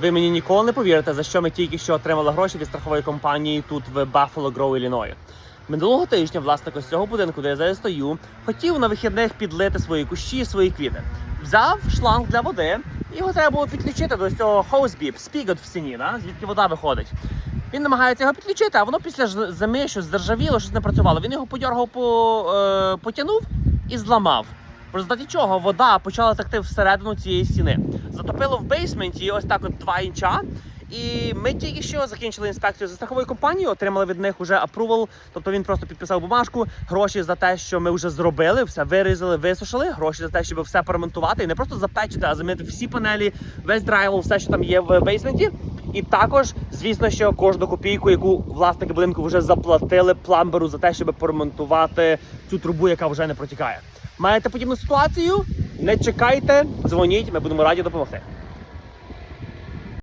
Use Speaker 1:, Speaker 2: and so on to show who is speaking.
Speaker 1: Ви мені ніколи не повірите, за що ми тільки що отримали гроші від страхової компанії тут в Buffalo Grove, Ілліною. Минулого тижня власник ось цього будинку, де я зараз стою, хотів на вихідних підлити свої кущі, свої квіти. Взяв шланг для води, його треба було підключити до цього хоузбіп, спігот в стіні, да? звідки вода виходить. Він намагається його підключити, а воно після зими щось заржавіло, щось не працювало. Він його подьоргав, по, е, потягнув і зламав. В результаті чого вода почала текти всередину цієї стіни. Затопило в бейсменті ось так от 2 інча. І ми тільки що закінчили інспекцію за страховою компанією, отримали від них уже апрувал. Тобто він просто підписав бумажку, гроші за те, що ми вже зробили, все вирізали, висушили, гроші за те, щоб все поремонтувати і не просто запечити, а замінити всі панелі, весь драйвел, все, що там є в бейсменті. І також, звісно, що кожну копійку, яку власники будинку вже заплатили пламберу за те, щоб поремонтувати цю трубу, яка вже не протікає. Маєте подібну ситуацію? Не чекайте, дзвоніть, ми будемо раді допомогти.